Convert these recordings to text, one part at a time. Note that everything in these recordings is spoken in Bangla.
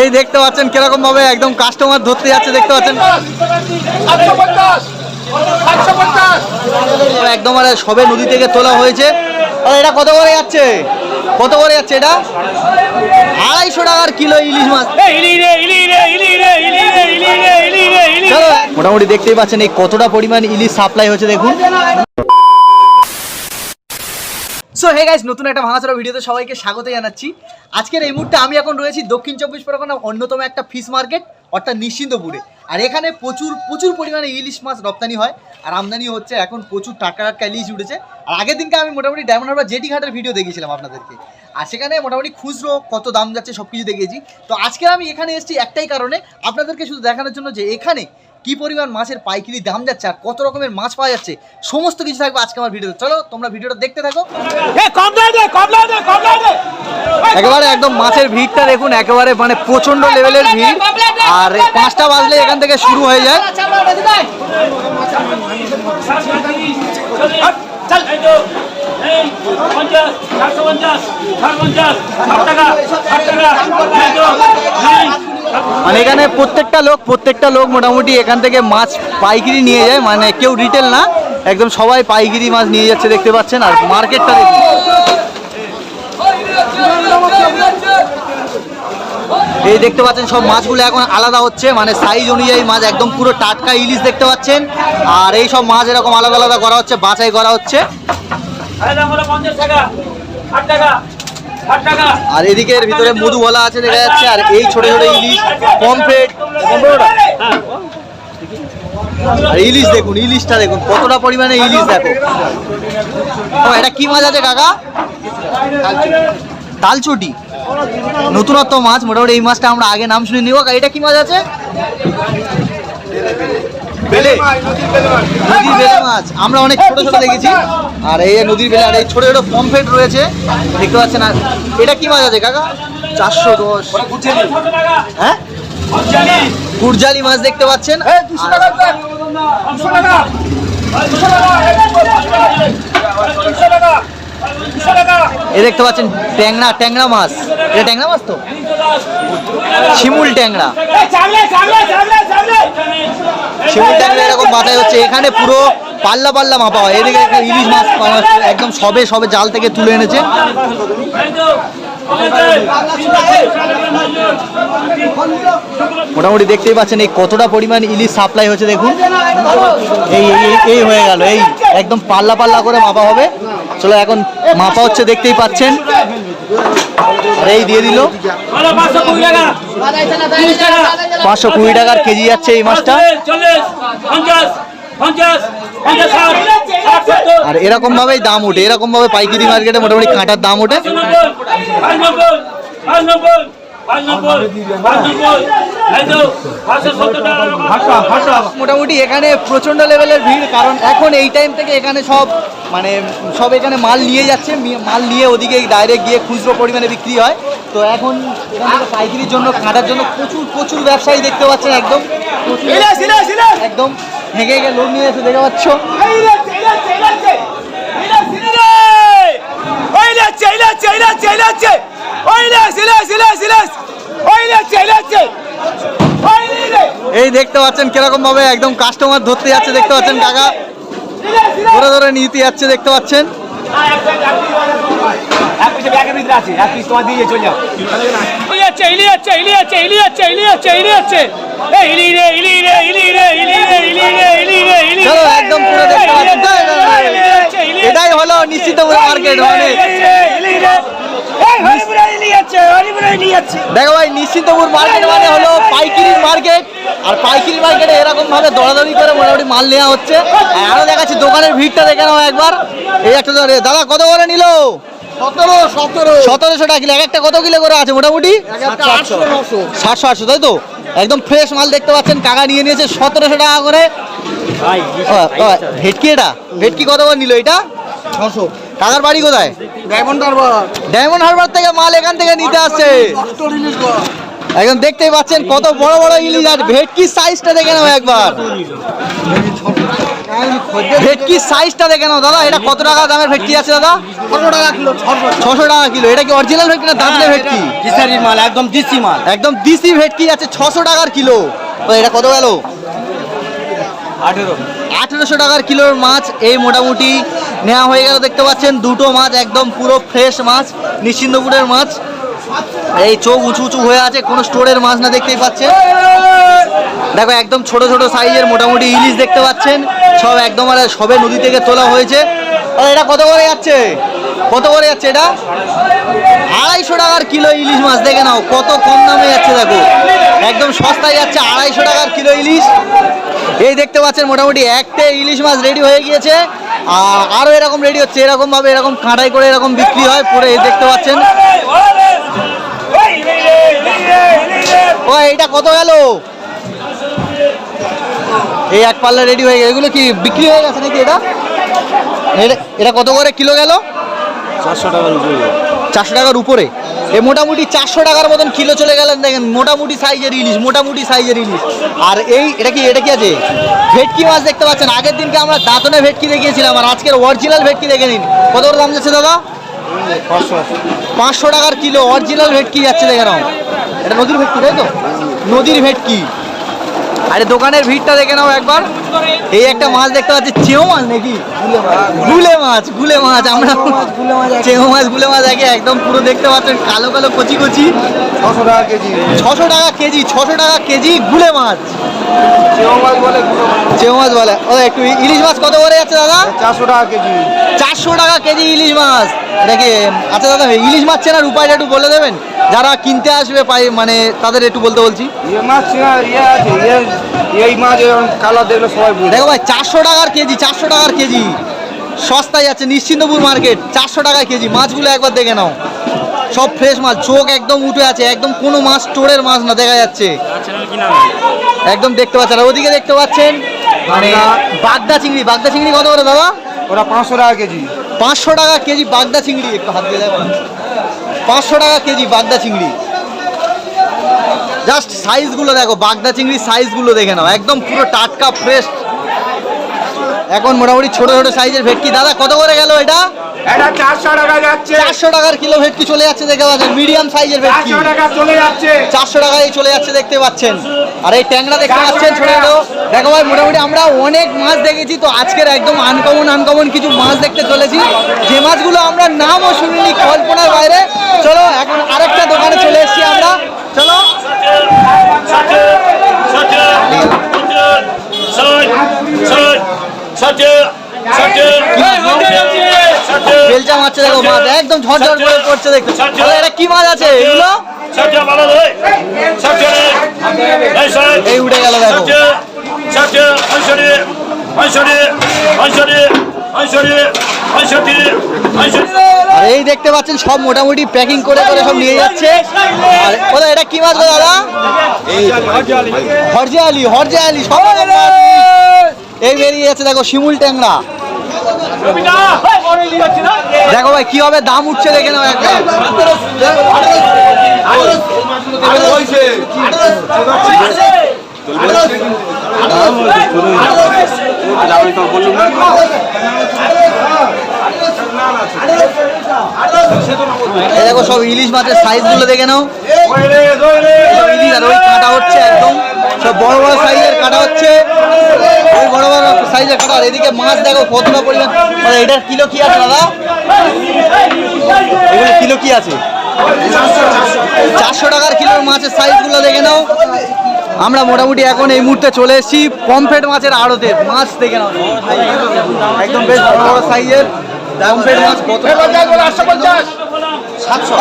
এই দেখতে পাচ্ছেন কীরকম ভাবে একদম কাস্টমার ধরতে যাচ্ছে দেখতে পাচ্ছেন? একদম আরে সবে নদী থেকে তোলা হয়েছে। আর এটা কত করে যাচ্ছে? কত করে যাচ্ছে এটা? আড়াইশো টাকার কিলো ইলিশ মাছ। মোটামুটি দেখতেই পাচ্ছেন এই কতটা পরিমাণ ইলিশ সাপ্লাই হচ্ছে দেখুন। সো হে গাইস নতুন একটা ভাঙাচড়া ভিডিওতে সবাইকে স্বাগত জানাচ্ছি। আজকের এই মুহূর্তে আমি এখন রয়েছি দক্ষিণ চব্বিশ পরগনা অন্যতম একটা ফিশ মার্কেট অর্থাৎ নিশ্চিন্তপুরে। আর এখানে প্রচুর প্রচুর পরিমাণে ইলিশ মাছ রপ্তানি হয়, আর আমদানি হচ্ছে এখন প্রচুর টাটকা টাটকা ইলিশ উঠেছে। আর আগের দিনকে আমি মোটামুটি ডায়মন্ড হারবার জেটি ঘাটের ভিডিও দেখিয়েছিলাম আপনাদেরকে। আর সেখানে মোটামুটি খুচরো কত দাম যাচ্ছে সব কিছু দেখিয়েছি। তো আজকে আমি এখানে এসেছি একটাই কারণে, আপনাদেরকে শুধু দেখানোর জন্য যে এখানে কি পরিমাণ মাছের পাইকারি দাম যাচ্ছে আর কত রকমের মাছ পাওয়া যাচ্ছে সমস্ত কিছু থাকবে আজকে আমার ভিডিওতে। চলো তোমরা ভিডিওটা দেখতে থাকো। একেবারে একদম মাছের ভিড়টা দেখুন একেবারে মানে প্রচণ্ড লেভেলের ভিড়। আর পাঁচটা বাজলে এখান থেকে শুরু হয়ে যায়। চল এই পঞ্চাশ চারশো পঞ্চাশ ষাট পঞ্চাশ টাকা ষাট টাকা মানে এখানে প্রত্যেকটা লোক প্রত্যেকটা লোক মোটামুটি এখান থেকে মাছ পাইকিরি নিয়ে যায় মানে কেউ রিটেল না, একদম সবাই পাইকিরি মাছ নিয়ে যাচ্ছে দেখতে পাচ্ছেন, আর মার্কেটটা দেখুন। এই দেখতে পাচ্ছেন, সব মাছগুলো এখন আলাদা হচ্ছে মানে সাইজ অনুযায়ী মাছ একদম পুরো টাটকা ইলিশ দেখতে পাচ্ছেন, আর এই সব মাছ এরকম আলাদা আলাদা করা হচ্ছে, বাছাই করা হচ্ছে। টাকা টাকা। আর এদিকের ভিতরে মধু বলা আছে দেখা যাচ্ছে আর এই ছোট ছোট ইলিশ পমফ্রেট আর ইলিশ দেখুন ইলিশটা দেখুন কতটা পরিমাণে ইলিশ দেখো। ও এটা কি মাছ আছে কাকা? তালচুটি। নতুনত্ব মাছ মোটামুটি এই মাছটা আমরা আগে নাম শুনে নিব। এটা কি মাছ আছে? বেলে। নদীর বেলে মাছ। আমরা অনেক ছোট ছোট দেখেছি। আর এই নদীর বেলে আর এই ছোট ছোট পমফ্রেট রয়েছে। দেখতে পাচ্ছেন আর এটা কি মাছ আছে কাকা? চারশো দশ। হ্যাঁ? কুরজালি মাছ দেখতে পাচ্ছেন। এ দেখতে পাচ্ছেন ট্যাংরা ট্যাংরা মাছ। এটা ট্যাংরা মাছ তো? শিমুল ট্যাংরা। ট্যাংরা এরকম বাতাই হচ্ছে, এখানে পুরো পাল্লা পাল্লা মাপা হয়। এদিকে একটা ইলিশ মাছ একদম সবে সবে জাল থেকে তুলে এনেছে। মোটামুটি দেখতেই পাচ্ছেন এই কতটা পরিমাণ ইলিশ সাপ্লাই হচ্ছে, দেখুন। এই- এই হয়ে গেল, এই একদম পাল্লা পাল্লা করে মাপা হবে। চলো এখন মাপা হচ্ছে দেখতেই পাচ্ছেন। এই দিয়ে দিল। পাঁচশো কুড়ি টাকার কেজি যাচ্ছে এই মাছটা। আর এরকম ভাবেই দাম ওঠে এরকম ভাবে পাইকারি মার্কেটে মোটামুটি কাঁটার দাম ওঠে। মোটামুটি এখানে প্রচণ্ড লেভেলের ভিড়, কারণ এখন এই টাইম থেকে এখানে সব মানে সব এখানে মাল নিয়ে যাচ্ছে মাল নিয়ে ওদিকে ডাইরেক্ট গিয়ে খুচরো পরিমাণে বিক্রি হয় তো এখন এখান থেকে পাইকারির জন্য কাঁটার জন্য প্রচুর প্রচুর ব্যবসায়ী দেখতে পাচ্ছেন একদম একদম হেগে হেগে লোক নিয়ে এসে দেখতে পাচ্ছ এই দেখতে পাচ্ছেন কীরকম ভাবে একদম কাস্টমার ধরতে যাচ্ছে দেখতে পাচ্ছেন কাকা ইলাচ ধরে ধরে। নিতে যাচ্ছে দেখতে পাচ্ছেন। এটাই হলো নিশ্চিত মার্কেট মানে দেখো ভাই নিশ্চিন্তপুর মার্কেট মানে হলো পাইকারি মার্কেট আর পাইকিরি মার্কেটে এরকম ভাবে দরাদরি করে মোটামুটি মাল নেওয়া হচ্ছে। আর দেখাচ্ছি দোকানের ভিড়টা দেখে নাও একবার। এই একটা দাদা কত করে নিল? সতেরো সতেরো। সতেরোশো টাকা কিলো এক একটা কত কিলো করে আছে মোটামুটি? আটশো সাতশো আটশো তাই তো? একদম ফ্রেশ মাল দেখতে পাচ্ছেন কাকা নিয়ে নিয়েছে সতেরোশো টাকা করে। ভেটকি এটা? ভেটকি কত করে নিল এটা? ছশো কাকার বাড়ি কোথায়? ডায়মন্ড হারবার। ডায়মন্ড হারবার থেকে মাল এখান থেকে নিতে আসছে। একদম দেখতেই পাচ্ছেন কত বড় বড় ইলিশ আর ভেটকি সাইজটা দেখে নাও একবার। ভেটকির সাইজটা দেখে নাও দাদা এটা কত টাকা দামের ভেটকি আছে দাদা? ছশো টাকা কিলো ছশো। টাকা কিলো এটা কি অরিজিনাল ভেটকি না দাঁতলে ভেটকি? মাল একদম দিচ্ছি মাল। একদম দিসি ভেটকি আছে ছশো টাকার কিলো। এটা কত গেল? আঠেরো। আঠেরোশো টাকার কিলোর মাছ এই মোটামুটি নেওয়া হয়ে গেল, দেখতে পাচ্ছেন দুটো মাছ, একদম পুরো ফ্রেশ মাছ নিশ্চিন্দপুরের মাছ। এই চোখ উঁচু উঁচু হয়ে আছে, কোনো স্টোরের মাছ না দেখতেই পাচ্ছেন। দেখো, একদম ছোট ছোট সাইজের মোটামুটি ইলিশ দেখতে পাচ্ছেন। সব একদম আর সবে নদী থেকে তোলা হয়েছে। এটা কত করে যাচ্ছে? কত করে যাচ্ছে এটা? আড়াইশো টাকার কিলো ইলিশ মাছ, দেখে নাও, কত কম দামে যাচ্ছে, দেখো। একদম সস্তায় যাচ্ছে আড়াইশো টাকার কিলো ইলিশ। এই দেখতে পাচ্ছেন, মোটামুটি একটা ইলিশ মাছ রেডি হয়ে গিয়েছে। আর আরও এরকম রেডি হচ্ছে, এরকমভাবে এরকম কাঁটাই করে এরকম বিক্রি হয়, পরে দেখতে পাচ্ছেন। ও, এইটা কত গেল? এই এক পাল্লা রেডি হয়ে গেছে। এগুলো কি বিক্রি হয়ে গেছে নাকি এটা? এটা- কত করে কিলো গেল? চারশো টাকার উপরে। চারশো টাকার উপরে। এ মোটামুটি চারশো টাকার মতন কিলো চলে গেলেন দেখেন মোটামুটি সাইজের ইলিশ মোটামুটি সাইজের ইলিশ। আর এই এটা কি এটা কি আছে? ভেটকি মাছ দেখতে পাচ্ছেন। আগের দিনকে আমরা দাঁতনে ভেটকি দেখিয়েছিলাম আর আজকের অরিজিনাল ভেটকি দেখে নিন। কত করে দাম যাচ্ছে দাদা? পাঁচশো। টাকার কিলো অরিজিনাল ভেটকি যাচ্ছে দেখে নাও। এটা নদীর ভেটকি তাই তো? নদীর ভেটকি। আরে দোকানের ভিড়টা দেখে নাও একবার। এই একটা মাছ দেখতে পাচ্ছি চেও মাছ নাকি? গুলে মাছ। গুলে মাছ আমরা চেও মাছ গুলে মাছ একে একদম পুরো দেখতে পাচ্ছেন কালো কালো কচি কচি। ছশো টাকা কেজি। ছশো টাকা কেজি ছশো টাকা কেজি গুলে মাছ। চেও মাছ বলে চেও মাছ বলে। ও একটু ইলিশ মাছ কত করে যাচ্ছে দাদা? চারশো টাকা কেজি। চারশো টাকা কেজি ইলিশ মাছ। দেখে আচ্ছা দাদা ইলিশ মাছ চেনার উপায়টা একটু বলে দেবেন? যারা কিনতে আসবে পাই মানে তাদের একটু বলতে বলছি। মাছ ইয়ে আছে ইয়ে এই মাছ কালার দেখলে সবাই দেখো ভাই চারশো টাকার কেজি চারশো টাকার কেজি। সস্তায় যাচ্ছে নিশ্চিন্তপুর মার্কেট চারশো টাকা কেজি। মাছগুলো একবার দেখে নাও। সব ফ্রেশ মাছ চোখ একদম উঠে আছে একদম কোনো মাছ স্টোরের মাছ না দেখা যাচ্ছে। একদম দেখতে পাচ্ছেন। ওদিকে দেখতে পাচ্ছেন মানে বাগদা। চিংড়ি। বাগদা চিংড়ি কত করে দাদা? ওরা পাঁচশো টাকা কেজি। পাঁচশো টাকা কেজি বাগদা চিংড়ি একটু হাত দিয়ে দেখো। পাঁচশো টাকা কেজি বাগদা চিংড়ি। জাস্ট সাইজগুলো দেখো বাগদা চিংড়ির সাইজগুলো দেখে নাও একদম পুরো টাটকা ফ্রেশ এখন মোটামুটি ছোট ছোট সাইজের ভেটকি। দাদা কত করে গেল এটা? এটা চারশো টাকা যাচ্ছে। চারশো টাকার কিলো ভেটকি চলে যাচ্ছে দেখে পাচ্ছেন মিডিয়াম সাইজের ভেটকি। টাকা চলে যাচ্ছে। চারশো টাকায় চলে যাচ্ছে দেখতে পাচ্ছেন। আর এই ট্যাংরা দেখতে পাচ্ছেন ছোট ছোট। দেখো ভাই মোটামুটি আমরা অনেক মাছ দেখেছি তো আজকের একদম আনকমন আনকমন কিছু মাছ দেখতে চলেছি। যে মাছগুলো আমরা নামও শুনিনি কল্পনার বাইরে। চলো এখন আরেকটা দোকানে চলে এসেছি আমরা। চলো। বেলচা মাছ দেখো মাছ একদম ঝরঝর করে পড়ছে দেখতে এটা কি মাছ আছে এগুলো এই উঠে গেল দেখো আর এই দেখতে পাচ্ছেন সব মোটামুটি প্যাকিং করে করে সব নিয়ে যাচ্ছে। আর এটা কি মাছ দাদা? হরজে আলি হরজে আলি সব এই বেরিয়ে যাচ্ছে দেখো শিমুল ট্যাংরা। দেখো ভাই কি হবে দাম উঠছে দেখে নাও একটা। দেখো সব ইলিশ মাছের সাইজগুলো দেখে নাও। ইলিশ আর ওই কাটা হচ্ছে একদম। সব বড় বড় সাইজের কাটা হচ্ছে। ওই বড় বড় সাইজের কাটা। এদিকে মাছ দেখো কতটা পরিমাণ মানে এটার কিলো কি আছে দাদা? এগুলো কিলো কি আছে? চারশো টাকার কিলোর মাছের সাইজগুলো দেখে নাও। আমরা মোটামুটি এখন এই মুহূর্তে চলে এসেছি পমফ্রেট মাছের আড়তে মাছ দেখে নাও। একদম বেশ বড় বড় সাইজের পমফ্রেট মাছ কত সাতশো।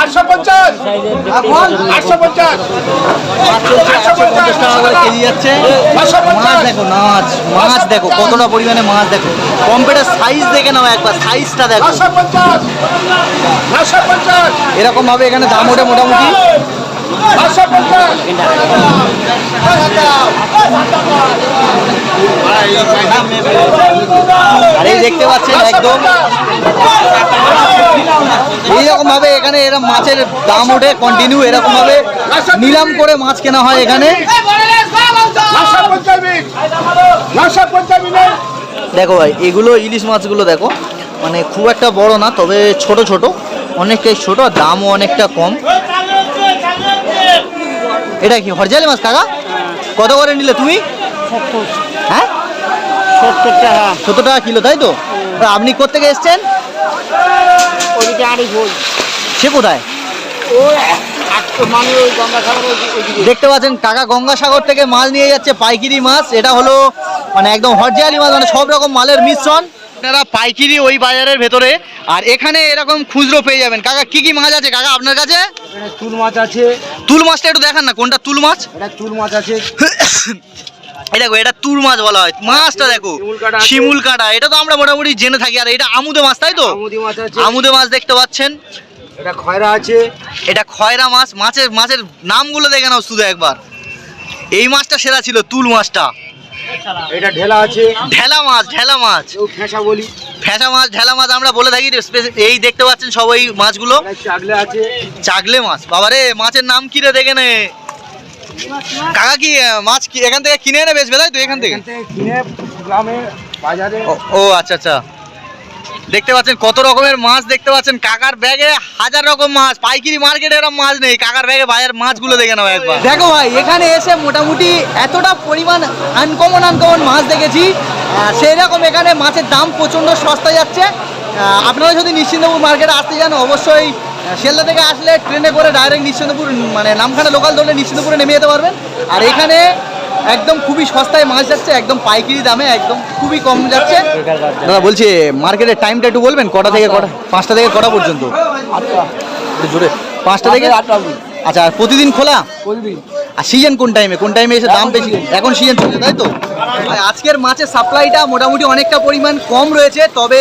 আটশো পঞ্চাশ। এখন আটশো পঞ্চাশ। মাছ চলছে একশো পঞ্চাশ টাকা করে কেজি যাচ্ছে। মাছ দেখো মাছ মাছ দেখো কতটা পরিমাণে মাছ দেখো। সাইজ দেখে নাও একবার সাইজটা দেখো। এরকম ভাবে এখানে দাম ওঠে মোটামুটি। আর দেখতে পাচ্ছেন একদম এইরকম ভাবে এখানে এরকম মাছের দাম ওঠে কন্টিনিউ এরকম ভাবে নিলাম করে মাছ কেনা হয় এখানে। দেখো ভাই, এগুলো ইলিশ মাছগুলো দেখো মানে খুব একটা বড় না, তবে ছোট ছোট, অনেকটাই ছোট দামও অনেকটা কম। এটা কি হরজালি মাছ কাকা? কত করে নিলে তুমি? হ্যাঁ? সত্তর টাকা সত্তর টাকা কিলো তাই তো? আপনি কোথেকে এসছেন? সে কোথায়? মানে দেখতে পাচ্ছেন কাকা গঙ্গাসাগর থেকে মাল নিয়ে যাচ্ছে পাইকিরি মাছ। এটা হলো মানে একদম হরজিয়ালি মাছ মানে সব রকম মালের মিশ্রণ। আপনারা পাইকিরি ওই বাজারের ভেতরে আর এখানে এরকম খুচরো পেয়ে যাবেন। কাকা কি কি মাছ আছে? কাকা আপনার কাছে? চুল মাছ আছে। তুল মাছটা একটু দেখান না কোনটা? তুল মাছ? এটা চুল মাছ আছে। এই দেখো এটা তুর মাছ বলা হয়। মাছটা দেখো শিমুল কাটা এটা তো আমরা মোটামুটি জেনে থাকি আর এটা আমুদে মাছ তাই তো? মাছ আমুদে মাছ দেখতে পাচ্ছেন। এটা খয়রা আছে। এটা খয়রা মাছ। মাছের মাছের নামগুলো দেখে নাও শুধু একবার। এই মাছটা সেরা ছিল তুল মাছটা। এটা ঢেলা আছে। ঢেলা মাছ ঢেলা মাছ। ফেঁসা বলি। ফ্যাসা মাছ ঢেলা মাছ আমরা বলে থাকি এই দেখতে পাচ্ছেন সবাই মাছগুলো। চাগলে আছে। চাগলে মাছ। বাবারে মাছের নাম কি রে দেখে নে। কাকা কি মাছ কি এখান থেকে কিনে এনে বেচবে তাই তো এখান থেকে? কিনে গ্রামে বাজারে। ও আচ্ছা আচ্ছা। দেখতে পাচ্ছেন কত রকমের মাছ দেখতে পাচ্ছেন। কাকার ব্যাগে হাজার রকম মাছ, পাইকারি মার্কেটে এরকম মাছ নেই। কাকার ব্যাগে বাজার মাছগুলো দেখে নাও একবার। দেখো ভাই, এখানে এসে মোটামুটি এতটা পরিমাণ আনকমন আনকমন মাছ দেখেছি। সেই রকম এখানে মাছের দাম প্রচণ্ড সস্তা যাচ্ছে। আপনারা যদি নিশ্চিন্তপুর মার্কেটে আসতে যান, অবশ্যই শিয়ালদা থেকে আসলে ট্রেনে করে ডাইরেক্ট নিশ্চিন্তপুর মানে নামখানা লোকাল ধরলে নিশ্চিন্তপুরে নেমে যেতে পারবেন। আর এখানে একদম খুবই সস্তায় মাছ যাচ্ছে একদম পাইকারি দামে একদম খুবই কম যাচ্ছে। দাদা বলছি মার্কেটের টাইমটা একটু বলবেন কটা থেকে কটা পাঁচটা থেকে কটা পর্যন্ত? জোরে। পাঁচটা থেকে আচ্ছা আর প্রতিদিন খোলা? আর সিজন কোন টাইমে কোন টাইমে এসে দাম বেশি? এখন সিজন চলছে তাই তো? আজকের মাছের সাপ্লাইটা মোটামুটি অনেকটা পরিমাণ কম রয়েছে তবে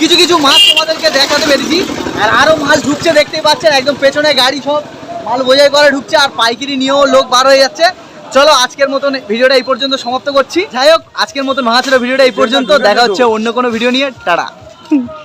কিছু কিছু মাছ তোমাদেরকে দেখাতে পেরেছি। আর আরও মাছ ঢুকছে দেখতেই পাচ্ছেন একদম পেছনে গাড়ি সব। মাল বোঝাই করে ঢুকছে আর পাইকারি নিয়েও লোক বার হয়ে যাচ্ছে। চলো আজকের মতন ভিডিওটা এই পর্যন্ত সমাপ্ত করছি। যাই হোক আজকের মতন মহাচেরা ভিডিওটা এই পর্যন্ত। দেখা হচ্ছে অন্য কোনো ভিডিও নিয়ে। টাটা।